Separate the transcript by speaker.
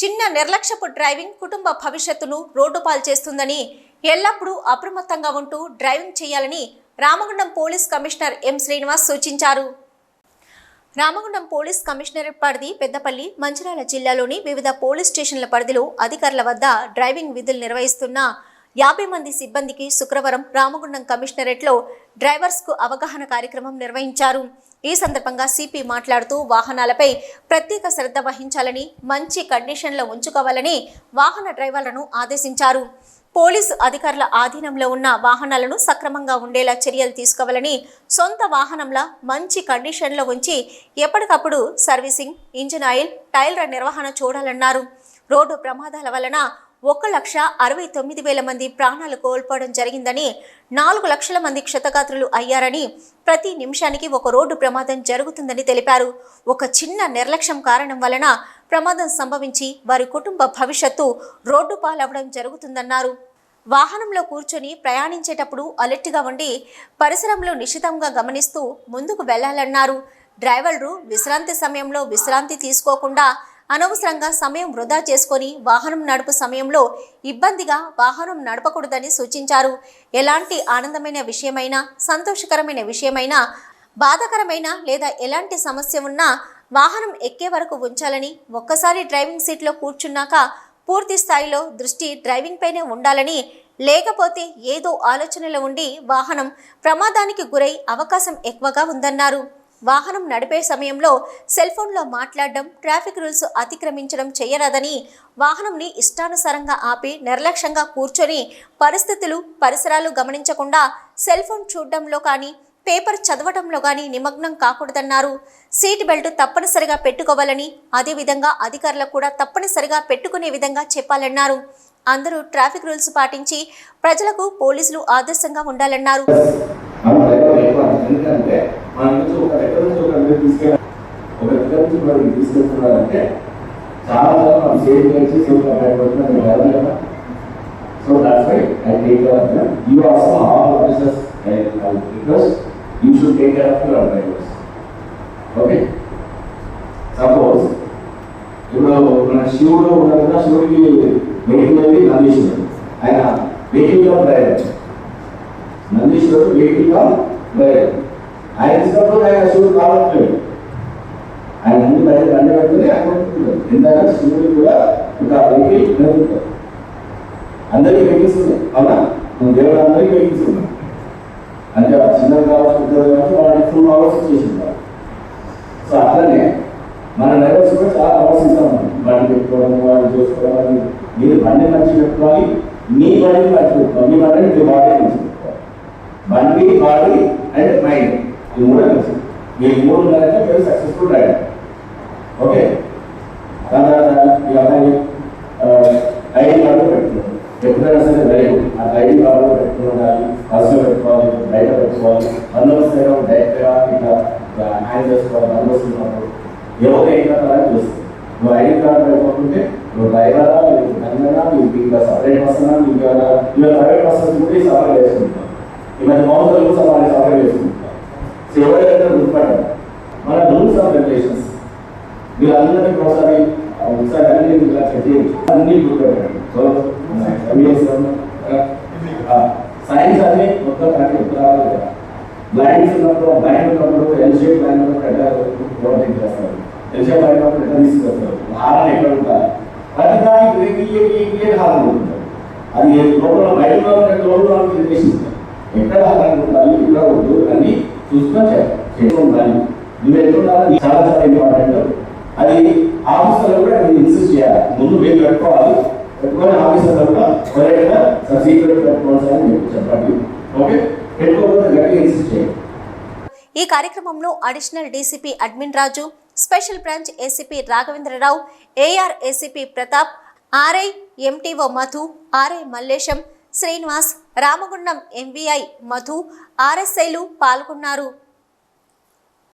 Speaker 1: చిన్న నిర్లక్ష్యపు డ్రైవింగ్ కుటుంబ భవిష్యత్తును రోడ్డుపాలు చేస్తుందని ఎల్లప్పుడూ అప్రమత్తంగా ఉంటూ డ్రైవింగ్ చేయాలని Ramagundam police commissioner M Srinivas సూచించారు. రామగుండం పోలీస్ కమిషనరేట్ పరిధి పెద్దపల్లి మంచిర్యాల జిల్లాలోని వివిధ పోలీస్ స్టేషన్ల పరిధిలో అధికారుల వద్ద డ్రైవింగ్ విధులు నిర్వహిస్తున్న యాభై మంది సిబ్బందికి శుక్రవారం రామగుండం కమిషనరేట్లో డ్రైవర్స్కు అవగాహన కార్యక్రమం నిర్వహించారు. ఈ సందర్భంగా సిపి మాట్లాడుతూ వాహనాలపై ప్రత్యేక శ్రద్ధ వహించాలని మంచి కండిషన్లో ఉంచుకోవాలని వాహన డ్రైవర్లను ఆదేశించారు. పోలీసు అధికారుల ఆధీనంలో ఉన్న వాహనాలను సక్రమంగా ఉండేలా చర్యలు తీసుకోవాలని సొంత వాహనంలా మంచి కండిషన్లో ఉంచి ఎప్పటికప్పుడు సర్వీసింగ్ ఇంజిన్ ఆయిల్ టైర్ల నిర్వహణ చూడాలన్నారు. రోడ్డు ప్రమాదాల వలన ఒక లక్ష అరవై తొమ్మిది వేల మంది ప్రాణాలు కోల్పోవడం జరిగిందని నాలుగు లక్షల మంది క్షతగాత్రులు అయ్యారని ప్రతి నిమిషానికి ఒక రోడ్డు ప్రమాదం జరుగుతుందని తెలిపారు. ఒక చిన్న నిర్లక్ష్యం కారణం వలన ప్రమాదం సంభవించి వారి కుటుంబ భవిష్యత్తు రోడ్డు పాలవడం జరుగుతుందన్నారు. వాహనంలో కూర్చొని ప్రయాణించేటప్పుడు అలర్ట్గా ఉండి పరిసరంలో నిశితంగా గమనిస్తూ ముందుకు వెళ్ళాలన్నారు. డ్రైవర్లు విశ్రాంతి సమయంలో విశ్రాంతి తీసుకోకుండా అనవసరంగా సమయం వృధా చేసుకొని వాహనం నడుపు సమయంలో ఇబ్బందిగా వాహనం నడపకూడదని సూచించారు. ఎలాంటి ఆనందమైన విషయమైనా సంతోషకరమైన విషయమైనా బాధాకరమైన లేదా ఎలాంటి సమస్య ఉన్నా వాహనం ఎక్కే వరకు ఉంచాలని ఒక్కసారి డ్రైవింగ్ సీట్లో కూర్చున్నాక పూర్తి స్థాయిలో దృష్టి డ్రైవింగ్ పైనే ఉండాలని లేకపోతే ఏదో ఆలోచనలో ఉండి వాహనం ప్రమాదానికి గురై అవకాశం ఎక్కువగా ఉందన్నారు. వాహనం నడిపే సమయంలో సెల్ ఫోన్లో మాట్లాడడం ట్రాఫిక్ రూల్స్ అతిక్రమించడం చేయరాదని వాహనంని ఇష్టానుసారంగా ఆపి నిర్లక్ష్యంగా కూర్చొని పరిస్థితులు పరిసరాలు గమనించకుండా సెల్ ఫోన్ చూడడంలో కానీ పేపర్ చదవటంలో కానీ నిమగ్నం కాకూడదన్నారు. సీట్ బెల్ట్ తప్పనిసరిగా పెట్టుకోవాలని అదేవిధంగా అధికారులకు కూడా తప్పనిసరిగా పెట్టుకునే విధంగా చెప్పాలన్నారు. అందరూ ట్రాఫిక్ రూల్స్ పాటించి ప్రజలకు పోలీసులు ఆదర్శంగా ఉండాలన్నారు
Speaker 2: మన డ్రైవర్ ఎక్కువ ఎందుకంటే మన నుంచి ఒక దగ్గర నుంచి ఒక దగ్గర తీసుకెళ్ళి ఒక దగ్గర నుంచి మరి తీసుకెళ్తున్నారంటే చాలా చాలా మనం సేఫ్ చేసి సేఫ్ బయటపడుతున్నా నేను డ్రైవర్ కదా. So that's why I take care of them you also all officers I request you should take care of your drivers okay suppose ఇప్పుడు మన శివుడు కదా శివుడికి వెహికల్ అనేది నందీశ్వరుడు. ఆయన వెహికల్ డ్రైవర్ నందీశ్వరుడు వెహికల్ డ్రైవర్ ఆయన ఇచ్చినప్పుడు ఆయన సూర్యుడు కావట్లేదు. ఆయన అన్ని బయట బండి పెట్టుకుని అనుకుంటున్నారు ఇందాక సూర్యుడు కూడా ఒక వెహికల్ నడుపుతారు అందరికీ వెహికల్స్ ఉన్నాయి అవునా? దేవుడు అందరికీ వెహికల్స్ ఉన్నాయి అంటే ఆ చిన్నది కావచ్చు పెద్దది కావచ్చు వాళ్ళకి ఫుల్ అవర్స్ చేసింటారు సో అట్లనే మన డ్రైవర్స్ కూడా చాలా అవర్స్ ఇస్తాం బండి పెట్టుకోవడం వాళ్ళు చూసుకోవడం మీరు బండి మంచి పెట్టుకోవాలి మీ బండిని మంచి పెట్టుకోవాలి. మీ బండిని మీ బాడీ మంచి పెట్టుకోవాలి. బండి బాడీ అండ్ మైండ్. ఈ మూడే మంచి మీ మూడు ఉన్నారంటే మీరు సక్సెస్ఫుల్ డ్రైవర్ ఓకే దాని తర్వాత ఈ అమ్మాయి ఐడి కార్డు పెట్టుకున్నాం ఎప్పుడైనా సరే వెరీ గుడ్ ఆ ఐడి కార్డు పెట్టుకుని ఉండాలి బస్సులో పెట్టుకోవాలి బయట పెట్టుకోవాలి బందోబస్తు డైరెక్ట్గా ఇట్లా హ్యాండ్ చేసుకోవాలి బందోబస్తు ఉన్నప్పుడు ఎవరు ఏం కట్టాలని చూస్తుంది. నువ్వు ఐడి కార్డు పెట్టుకుంటే నువ్వు డ్రైవరా నీకు కన్నడా నీకు ఇంకా సపరేట్ వస్తున్నా నీకు ఇవాళ ప్రైవేట్ పర్సన్ కూడా సపరేట్ చేసుకుంటాం ఈ మధ్య మౌంటర్లు సపరేట్ సపరేట్ చేసుకుంటాం సో ఎవరైతే గుర్తుపడ్డారు మన రూల్స్ ఆఫ్ రెగ్యులేషన్స్ మీరు అందరికీ ఒకసారి ఒకసారి అన్ని ఇలా చెక్ చేయొచ్చు అన్ని గుర్తుపెట్టండి సో సైన్స్ అన్ని మొత్తం కరెక్ట్ ఉత్తరాలు బ్లైండ్స్ ఉన్నప్పుడు బ్లైండ్ ఉన్నప్పుడు ఎల్ షేప్ బ్లైండ్ ఉన్నప్పుడు ఎట్లా ఓవర్టేక్ చేస్తారు? ఎల్ షేప్ బ్లైండ్ ఉన్నప్పుడు ఎట్లా తీసుకొస్తారు? హారం ఎక్కడ ఉంటారు ప్రతి దానికి క్లియర్ హారం ఉంటుంది అది లోపల బయట లోపల చేసి ఎక్కడ హారం ఉండాలి ఎక్కడ వద్దు అని చూసుకొని నువ్వు చాలా చాలా ఇంపార్టెంట్ అది ఆఫీసర్లు కూడా ఇన్సిస్ట్ చేయాలి. ముందు మీరు పెట్టుకోవాలి పెట్టుకొని ఆఫీసర్లు కూడా ఎవరైనా సీక్రెట్ పెట్టుకోవాల్సి అని చెప్పండి. ఓకే? గట్టిగా ఇన్సిస్ట్ చేయండి.
Speaker 1: ఈ కార్యక్రమంలో additional DCP admin Raju special branch ACP Raghavendrarao AR ACP Pratap RI MTO Madhu RI Mallesham Srinivas Ramagundam MVI Madhu ఆర్ఎస్ఐలు పాల్గొన్నారు.